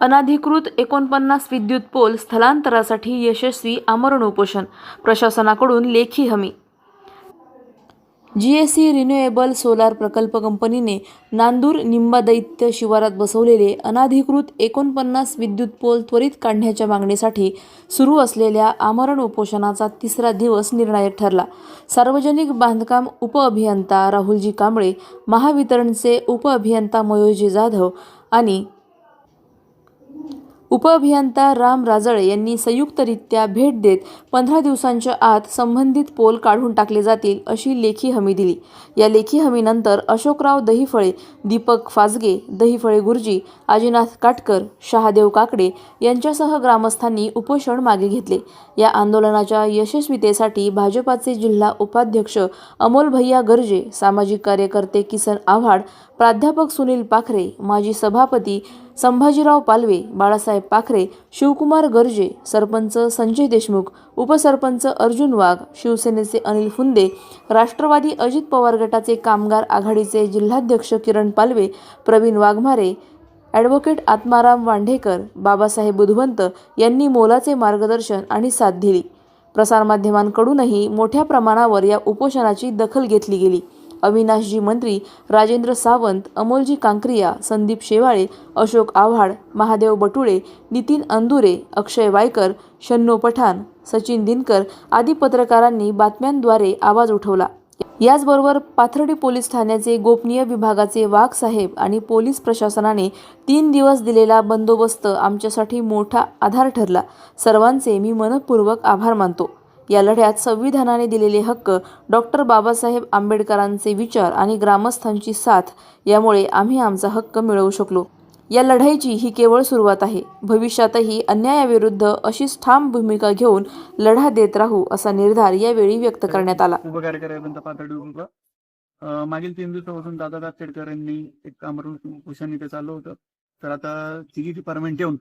अनाधिकृत एकोणपन्नास विद्युत पोल स्थलांतरासाठी यशस्वी आमरण उपोषण प्रशासनाकडून लेखी हमी. G S C renewable solar प्रकल्प कंपनीने नांदूर निंबादैत्य शिवारात बसवलेले अनाधिकृत एकोणपन्नास विद्युत पोल त्वरित काढण्याच्या मागणीसाठी सुरू असलेल्या आमरण उपोषणाचा तिसरा दिवस निर्णायक ठरला. सार्वजनिक बांधकाम उपअभियंता राहुलजी कांबळे महावितरणचे उपअभियंता मयोजी जाधव आणि उपअभियंता राम राजळे यांनी संयुक्तरित्या भेट देत पंधरा दिवसांच्या आत संबंधित पोल काढून टाकले जातील अशी लेखी हमी दिली. या लेखी हमीनंतर अशोकराव दहिफळे दीपक फाजगे दहिफळे गुरुजी आजीनाथ काटकर शहादेव काकडे यांच्यासह ग्रामस्थांनी उपोषण मागे घेतले. या आंदोलनाच्या यशस्वीतेसाठी भाजपाचे जिल्हा उपाध्यक्ष अमोल भैया गर्जे सामाजिक कार्यकर्ते किसन आव्हाड प्राध्यापक सुनील पाखरे माजी सभापती संभाजीराव पालवे बाळासाहेब पाखरे शिवकुमार गर्जे सरपंच संजय देशमुख उपसरपंच अर्जुन वाघ शिवसेनेचे अनिल फुंदे राष्ट्रवादी अजित पवार गटाचे कामगार आघाडीचे जिल्हाध्यक्ष किरण पालवे प्रवीण वाघमारे ॲडव्होकेट आत्माराम वांढेकर बाबासाहेब बुधवंत यांनी मोलाचे मार्गदर्शन आणि साथ दिली. प्रसारमाध्यमांकडूनही मोठ्या प्रमाणावर या उपोषणाची दखल घेतली गेली. अविनाशजी मंत्री राजेंद्र सावंत अमोलजी कांक्रिया संदीप शेवाळे अशोक आव्हाड महादेव बटुळे नितीन अंदुरे अक्षय वायकर शन्नो पठाण सचिन दिनकर आदी पत्रकारांनी बातम्यांद्वारे आवाज उठवला. याचबरोबर पाथर्डी पोलीस ठाण्याचे गोपनीय विभागाचे वाघ साहेब आणि पोलीस प्रशासनाने तीन दिवस दिलेला बंदोबस्त आमच्यासाठी मोठा आधार ठरला. सर्वांचे मी मनपूर्वक आभार मानतो. या लढ्यात संविधानाने दिलेले हक्क डॉक्टर बाबासाहेब आंबेडकरांचे विचार आणि ग्रामस्थांची साथ यामुळे आम्ही आमचा हक्क मिळवू शकलो. या लढाईची ही केवळ सुरुवात आहे. भविष्यातही अन्यायाविरुद्ध अशीच ठाम भूमिका घेऊन लढा देत राहू असा निर्धार यावेळी व्यक्त करण्यात आला. मागील तीन दिवसापासून दादा दातेडकर यांनी एक आमरण उपोषण इथे चालू होतं. तर आता तिघी डिपार्टमेंट येऊन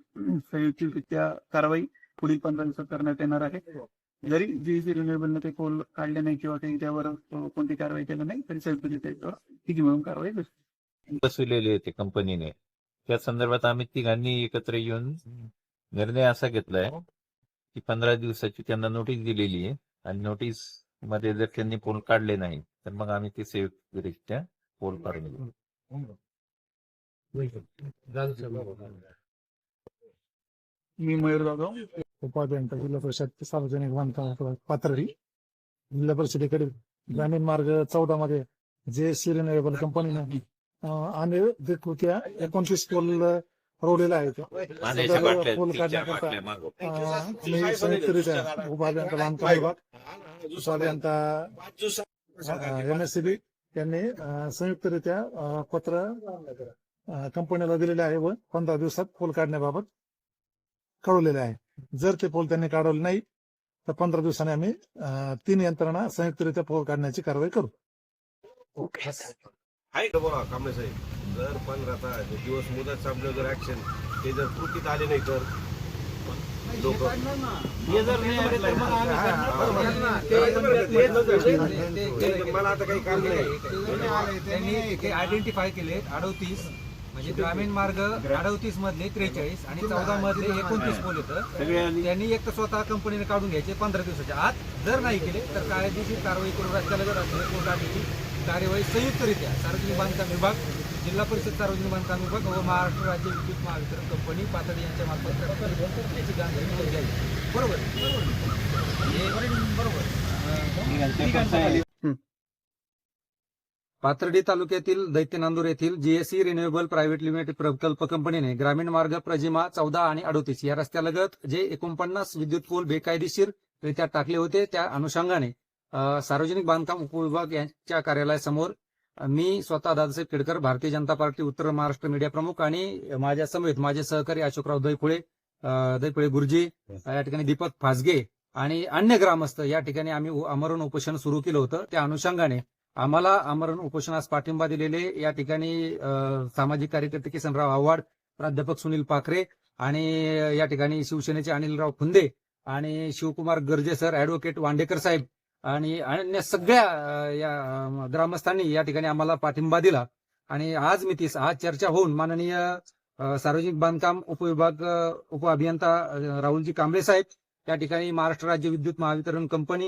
संयुक्तरित्या कारवाई पुढील पंधरा दिवसात करण्यात येणार आहे. जरी जी रिन्युएबलने ते पोल काढले नाही किंवा काही त्यावर कोणती कारवाई केली नाही तरी याच्यावर तिघी मिळून कारवाई करू बसविलेले होते कंपनीने. त्या संदर्भात आम्ही तिघांनी एकत्र येऊन निर्णय असा घेतलाय की पंधरा दिवसाची त्यांना नोटीस दिलेली आहे आणि नोटीसमध्ये जर त्यांनी पोल काढले नाही तर मग आम्ही ते संयुक्तरित्या पोल काढून घेऊ मी मयूर जाधव. उपाध्यक्ष जिल्हा परिषद सार्वजनिक बांधकाम पाथर्डी. जिल्हा परिषदेकडे ग्रामीण मार्ग चौदा मध्ये जे सिरिनेबल कंपनीनं आणि कृत्या एकोणतीस पोल रोवलेला आहे पोल काढण्याकरता मी संयुक्तरित्या बांधकाम विभाग उपाध्यक्ष एम एस सी बी यांनी संयुक्तरित्या पत्र कंपनीला दिलेले आहे व पंधरा दिवसात पोल काढण्याबाबत कळवलेले आहे. जर ते पोल त्यांनी काढवले नाही तर पंधरा दिवसांनी आम्ही तीन यंत्रणा संयुक्तरित्या पोल काढण्याची कारवाई करू आहे का बघा कांबळे साहेब जर पण आता जे दिवस मुदत संपलं जर ऍक्शन ते जर कृतीत आले नाही तर लोक मला आता काही काम नाही त्यांनी ते आयडेंटिफाय केले अडोतीस म्हणजे ग्रामीण मार्ग अडोतीस मधले त्रेचाळीस आणि चौदा मधले एकोणतीस पोल येतं. त्यांनी एक तर स्वतः कंपनीने काढून घ्यायचे पंधरा दिवसाच्या आत. जर नाही केले तर कायदेशीर कारवाई करून रस्त्याला जर काढण्याची कार्यवाही संयुक्तरित्या सार्वजनिक बांधकाम विभाग जिल्हा परिषद सार्वजनिक बांधकाम विभाग व महाराष्ट्र राज्य विद्युत महावितरण कंपनी पातळी यांच्या मार्फत करण्यात याची गांभीर्य घ्यावी. बरोबर? बरोबर. पाथर्डी तालुक्यातील दैत्य नांदूर येथील जीएससी रिन्युएबल प्रायव्हेट लिमिटेड प्रकल्प कंपनीने ग्रामीण मार्ग प्रजिमा चौदा आणि अडोतीस या रस्त्यालगत जे एकोणपन्नास विद्युत पोल बेकायदेशीररित्या टाकले होते त्या अनुषंगाने सार्वजनिक बांधकाम उपविभाग यांच्या कार्यालयासमोर मी स्वतः दादासाहेब खेडकर भारतीय जनता पार्टी उत्तर महाराष्ट्र मीडिया प्रमुख आणि माझ्या समेत माझे सहकारी अशोकराव दैफुळे अ, दैफुळे गुरुजी या ठिकाणी दीपक फासगे आणि अन्य ग्रामस्थ या ठिकाणी आम्ही आमरण उपोषण सुरू केलं होतं. त्या अनुषंगाने आम्हाला आमरण उपोषणास पाठिंबा दिलेले या ठिकाणी सामाजिक कार्यकर्ते किसनराव आव्हाड प्राध्यापक सुनील पाखरे आणि या ठिकाणी शिवसेनेचे अनिलराव फुंदे आणि शिवकुमार गर्जे सर ऍडव्होकेट वांडेकर साहेब आणि अन्य सगळ्या या ग्रामस्थांनी या ठिकाणी आम्हाला पाठिंबा दिला. आणि आज मी तीस आज चर्चा होऊन माननीय सार्वजनिक बांधकाम उपविभाग उपअभियंता राहुलजी कांबळे साहेब त्या ठिकाणी महाराष्ट्र राज्य विद्युत महावितरण कंपनी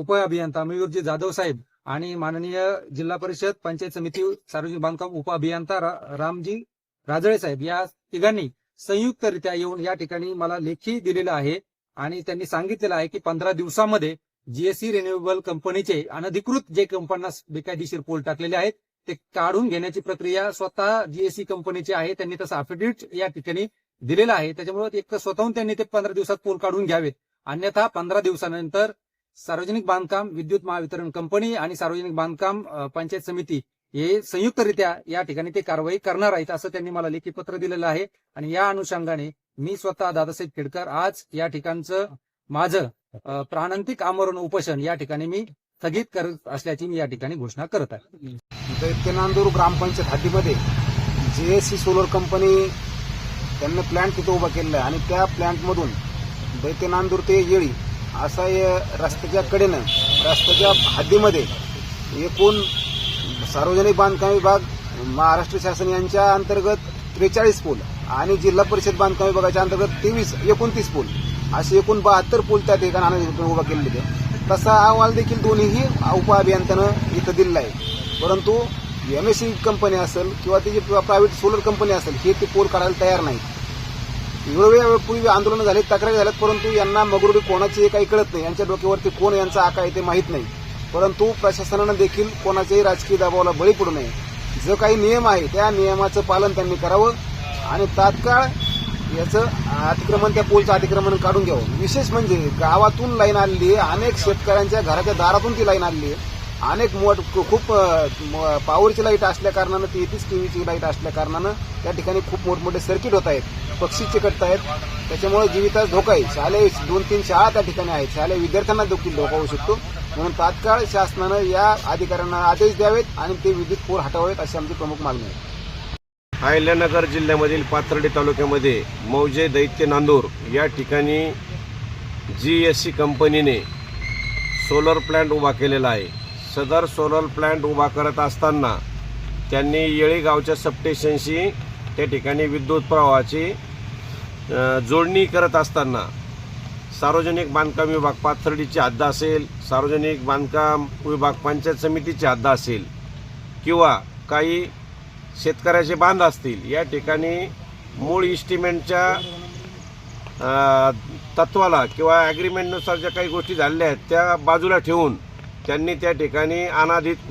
उपअभियंता मयूरजी जाधव साहेब आणि माननीय जिल्हा परिषद पंचायत समिती सार्वजनिक बांधकाम उपअभियंता रा- रामजी राजळे साहेब या तिघांनी संयुक्तरित्या येऊन या ठिकाणी मला लेखी दिलेलं आहे. आणि त्यांनी सांगितलेलं आहे की पंधरा दिवसामध्ये जीएससी रिन्युएबल कंपनीचे अनधिकृत जे कंपन्या बेकायदेशीर पोल टाकलेले आहेत ते काढून घेण्याची प्रक्रिया स्वतः जीएससी कंपनीची आहे त्यांनी तसं अफिडेविट या ठिकाणी दिलेलं आहे. त्याच्यामुळे एक तर स्वतःहून त्यांनी ते पंधरा दिवसात पोल काढून घ्यावेत. अन्यथा पंधरा दिवसानंतर सार्वजनिक बांधकाम विद्युत महावितरण कंपनी आणि सार्वजनिक बांधकाम पंचायत समिती हे संयुक्तरित्या या ठिकाणी ते कारवाई करणार आहेत असं त्यांनी मला लेखी पत्र दिलेलं आहे. आणि या अनुषंगाने मी स्वतः दादासाहेब खेडकर आज या ठिकाणचं माझं प्राणांतिक आमरण उपोषण या ठिकाणी मी स्थगित करत असल्याची मी या ठिकाणी घोषणा करत आहे. दैत्य नांदूर ग्रामपंचायत हद्दीमध्ये जेएससी सोलर कंपनी त्यांनी प्लॅन्ट तिथं उभा केलेला आहे. आणि त्या प्लॅन्टमधून दैत्य नांदूर ते येळी असा हे रस्त्याच्या कडेनं रस्त्याच्या हद्दीमध्ये एकूण सार्वजनिक बांधकाम विभाग महाराष्ट्र शासन यांच्या अंतर्गत त्रेचाळीस पूल आणि जिल्हा परिषद बांधकाम विभागाच्या अंतर्गत तेवीस एकोणतीस पूल असे एकूण बहात्तर पूल त्या ठिकाणी उभा केलेले होते तसा अहवाल देखील दोन्हीही उपअभियंत्यानं इथं दिलेला आहे. परंतु एम एस सी कंपनी असेल किंवा त्याची प्रायव्हेट सोलर कंपनी असेल हे ते पोल काढायला तयार नाही वेळोवेळी पूर्वी आंदोलनं झाली तक्रारी झाल्यात परंतु यांना मगरुडी कोणाची काही कळत नाही. यांच्या डोक्यावरती कोण यांचा आका आहे ते माहीत नाही. परंतु प्रशासनानं देखील कोणाच्याही राजकीय दबावाला बळी पडू नये. जो काही नियम आहे त्या नियमाचं पालन त्यांनी करावं आणि तात्काळ याचं अतिक्रमण त्या पोलचं अतिक्रमण काढून घ्यावं. विशेष म्हणजे गावातून लाईन आलेली आहे. अनेक शेतकऱ्यांच्या घराच्या दारातून ती लाईन आलेली आहे. अनेक मोठ खूप पॉवरची लाइट असल्या कारणानं तेहतीस टीव्हीची लाइट असल्या कारणानं त्या ठिकाणी खूप मोठमोठे सर्किट होत आहेत. पक्षी चिकटत आहेत. त्याच्यामुळे जीवितास धोका आहे. शालेय दोन तीन शाळा त्या ठिकाणी आहेत. शालेय विद्यार्थ्यांना देखील धोका होऊ शकतो. म्हणून तात्काळ शासनानं या अधिकाऱ्यांना आदेश द्यावेत आणि ते विद्युत पूर हटवावेत अशी आमची प्रमुख मागणी आहे. अहिल्यानगर जिल्ह्यामधील पाथर्डी तालुक्यामध्ये मौजे दैत्य नांदूर या ठिकाणी जी एस सी कंपनीने सोलर प्लॅन्ट उभा केलेला आहे. सदर सोलर प्लॅन्ट उभा करत असताना त्यांनी येळी गावच्या सबस्टेशनशी त्या ठिकाणी विद्युत प्रवाहाची जोडणी करत असताना सार्वजनिक बांधकाम विभाग पाथर्डीची हद्द असेल सार्वजनिक बांधकाम विभाग पंचायत समितीची हद्द असेल किंवा काही शेतकऱ्याचे बांध असतील या ठिकाणी मूळ इस्टिमेंटच्या तत्वाला किंवा ॲग्रीमेंटनुसार ज्या काही गोष्टी झालेल्या आहेत त्या बाजूला ठेवून त्यांनी त्या ठिकाणी अनाधित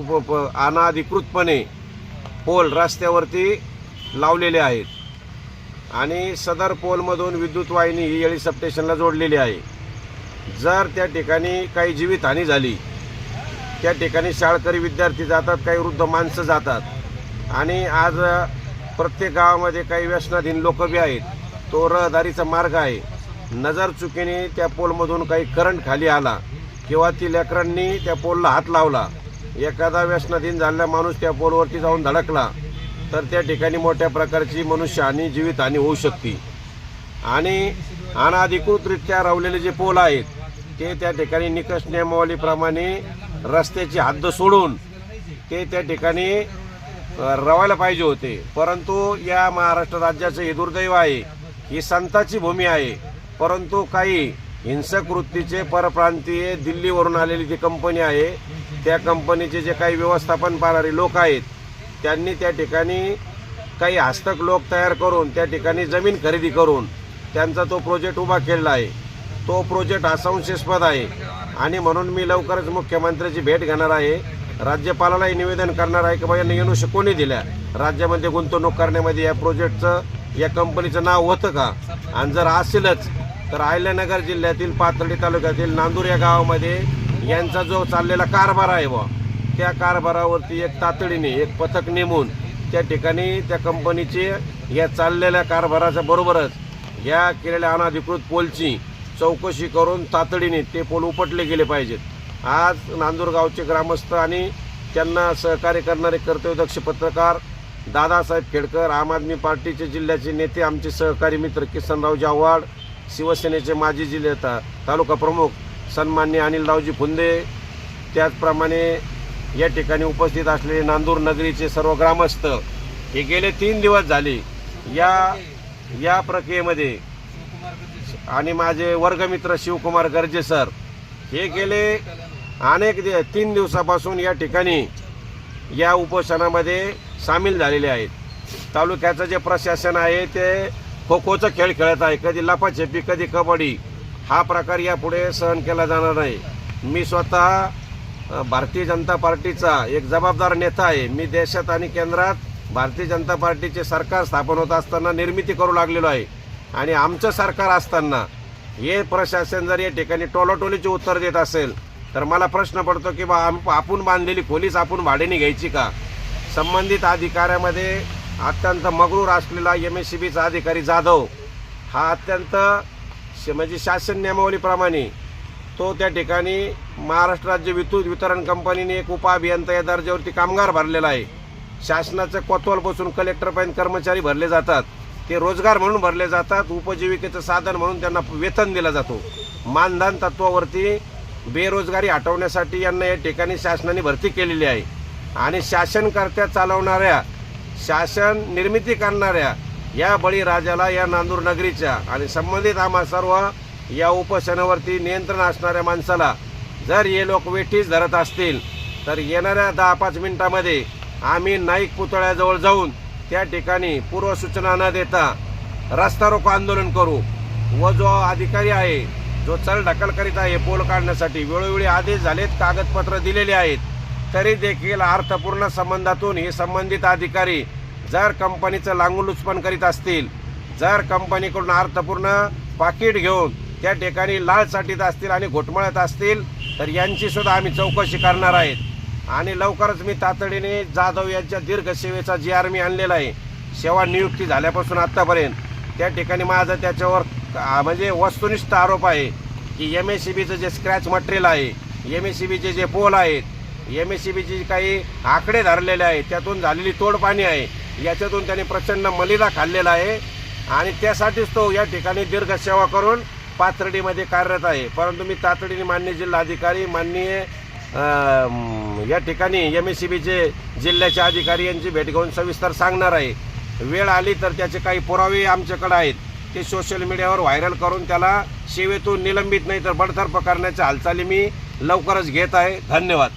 अनाधिकृतपणे पोल रस्त्यावरती लावलेले आहेत. आणि सदर पोलमधून विद्युत वाहिनी ही येळी सबस्टेशनला जोडलेली आहे. जर त्या ठिकाणी काही जीवितहानी झाली त्या ठिकाणी शाळकरी विद्यार्थी जातात काही वृद्ध माणसं जातात आणि आज प्रत्येक गावामध्ये काही व्यसनाधीन लोक बी आहेत तो रहदारीचा मार्ग आहे. नजर चुकीने त्या पोलमधून काही करंट खाली आला किंवा ती लेकरांनी त्या पोलला हात लावला. एखादा व्यसनाधीन झालेला माणूस त्या पोलवरती जाऊन धडकला तर त्या ठिकाणी मोठ्या प्रकारची मनुष्यहानी जीवितहानी होऊ शकते. आणि अनाधिकृतरित्या रावलेले जे पोल आहेत ते त्या ठिकाणी निकष नियमावलीप्रमाणे रस्त्याची हद्द सोडून ते त्या ठिकाणी रवायला पाहिजे होते. परंतु या महाराष्ट्र राज्याचं हे दुर्दैव आहे ही संताची भूमी आहे. परंतु काही हिंसक वृत्तीचे परप्रांतीय दिल्लीवरून आलेली जी कंपनी आहे त्या कंपनीचे जे काही व्यवस्थापन पाहणारे लोक आहेत त्यांनी त्या ठिकाणी काही हस्तक लोक तयार करून त्या ठिकाणी जमीन खरेदी करून त्यांचा तो प्रोजेक्ट उभा केलेला आहे. तो प्रोजेक्ट हा संशयास्पद आहे. आणि म्हणून मी लवकरच मुख्यमंत्र्याची भेट घेणार आहे. राज्यपालालाही निवेदन करणार आहे की बाबा यांना येणूश कोणी दिल्या? राज्यामध्ये गुंतवणूक करण्यामध्ये या प्रोजेक्टचं या कंपनीचं नाव होतं का? आणि जर असेलच तर अहिल्यानगर जिल्ह्यातील पाथर्डी तालुक्यातील नांदूर या गावामध्ये यांचा जो चाललेला कारभार आहे बुवा त्या कारभारावरती एक तातडीने एक पथक नेमून त्या ठिकाणी त्या कंपनीचे या चाललेल्या कारभाराच्या बरोबरच या केलेल्या अनाधिकृत पोलची चौकशी करून तातडीने ते पोल उपटले गेले पाहिजेत. आज नांदूरगावचे ग्रामस्थ आणि त्यांना सहकार्य करणारे कर्तव्यदक्ष पत्रकार दादासाहेब खेडकर आम आदमी पार्टीचे जिल्ह्याचे नेते आमचे सहकारी मित्र किसनराव जावाड शिवसेनेचे माजी जिल्हे तालुका प्रमुख सन्मान्य अनिलरावजी फुंदे त्याचप्रमाणे या ठिकाणी उपस्थित असलेले नांदूर नगरीचे सर्व ग्रामस्थ हे गेले तीन दिवस झाले. या या प्रक्रियेमध्ये आणि माझे वर्गमित्र शिवकुमार गर्जे सर हे गेले अनेक दि तीन दिवसापासून या ठिकाणी या उपोषणामध्ये सामील झालेले आहेत. तालुक्याचं जे प्रशासन आहे ते खो खोचा खेळ खेळत आहे. कधी लपाछपी कधी कबड्डी. हा प्रकार यापुढे सहन केला जाणार नाही. मी स्वतः भारतीय जनता पार्टीचा एक जबाबदार नेता आहे. मी देशात आणि केंद्रात भारतीय जनता पार्टीचे सरकार स्थापन होत असताना निर्मिती करू लागलेलो आहे. आणि आमचं सरकार असताना हे प्रशासन जर या ठिकाणी टोलोटोलीचे उत्तर देत असेल तर मला प्रश्न पडतो की बा आपण बांधलेली खोलीच आपण भाड्याने घ्यायची का? संबंधित अधिकाऱ्यामध्ये अत्यंत मगरूर असलेला एम एस सी बीचा अधिकारी जाधव हा अत्यंत श- म्हणजे शासन नियमावलीप्रमाणे तो त्या ठिकाणी महाराष्ट्र राज्य विद्युत वितरण कंपनीने एक उपअभियंता या दर्जावरती कामगार भरलेला आहे. शासनाचं कोतवालपासून कलेक्टरपर्यंत कर्मचारी भरले जातात. ते रोजगार म्हणून भरले जातात. उपजीविकेचं साधन म्हणून त्यांना वेतन दिला जातो. मानधन तत्वावरती बेरोजगारी हटवण्यासाठी यांना या ठिकाणी शासनाने भरती केलेली आहे. आणि शासनकर्त्या चालवणाऱ्या शासन निर्मिती करणाऱ्या या बळीराजाला या नांदूर नगरीच्या आणि संबंधित आम्हा सर्व या उपोषणावरती नियंत्रण असणाऱ्या माणसाला जर हे लोक वेठीस धरत असतील तर येणाऱ्या दहा पाच मिनिटामध्ये आम्ही नाईक पुतळ्याजवळ जाऊन त्या ठिकाणी पूर्वसूचना न देता रस्ता रोको आंदोलन करू व जो अधिकारी आहे जो चल ढकल करीत आहे पोल काढण्यासाठी वेळोवेळी आदेश झालेत कागदपत्र दिलेले आहेत. तरी देखील अर्थपूर्ण संबंधातून हे संबंधित अधिकारी जर कंपनीचं लांगुलुचपण करीत असतील जर कंपनीकडून अर्थपूर्ण पाकिट घेऊन त्या ठिकाणी लाळ साठीत असतील आणि घोटमळत असतील तर यांची सुद्धा आम्ही चौकशी करणार आहेत. आणि लवकरच मी तातडीने जाधव यांच्या दीर्घ सेवेचा जी आर मी आणलेला आहे. सेवा नियुक्ती झाल्यापासून आत्तापर्यंत त्या ठिकाणी माझं त्याच्यावर म्हणजे वस्तुनिष्ठ आरोप आहे की एम एस सी बीचं जे स्क्रॅच मटेरियल आहे एम एस सी बीचे जे पोल आहेत एम एस सी बीचे काही आकडे धरलेले आहेत त्यातून झालेली तोडपाणी आहे. याच्यातून त्याने प्रचंड मलिदा खाल्लेला आहे. आणि त्यासाठीच तो या ठिकाणी दीर्घ सेवा करून पाथर्डीमध्ये कार्यरत आहे. परंतु मी तातडीने मान्य जिल्हाधिकारी माननीय या ठिकाणी एम एस सी बीचे जिल्ह्याचे अधिकारी यांची भेट घेऊन सविस्तर सांगणार आहे. वेळ आली तर त्याचे काही पुरावे आमच्याकडे आहेत. ते सोशल मीडियावर व्हायरल करून त्याला सेवेतून निलंबित नाही तर बडतर्फ करण्याच्या हालचाली मी लवकरच घेत आहे. धन्यवाद.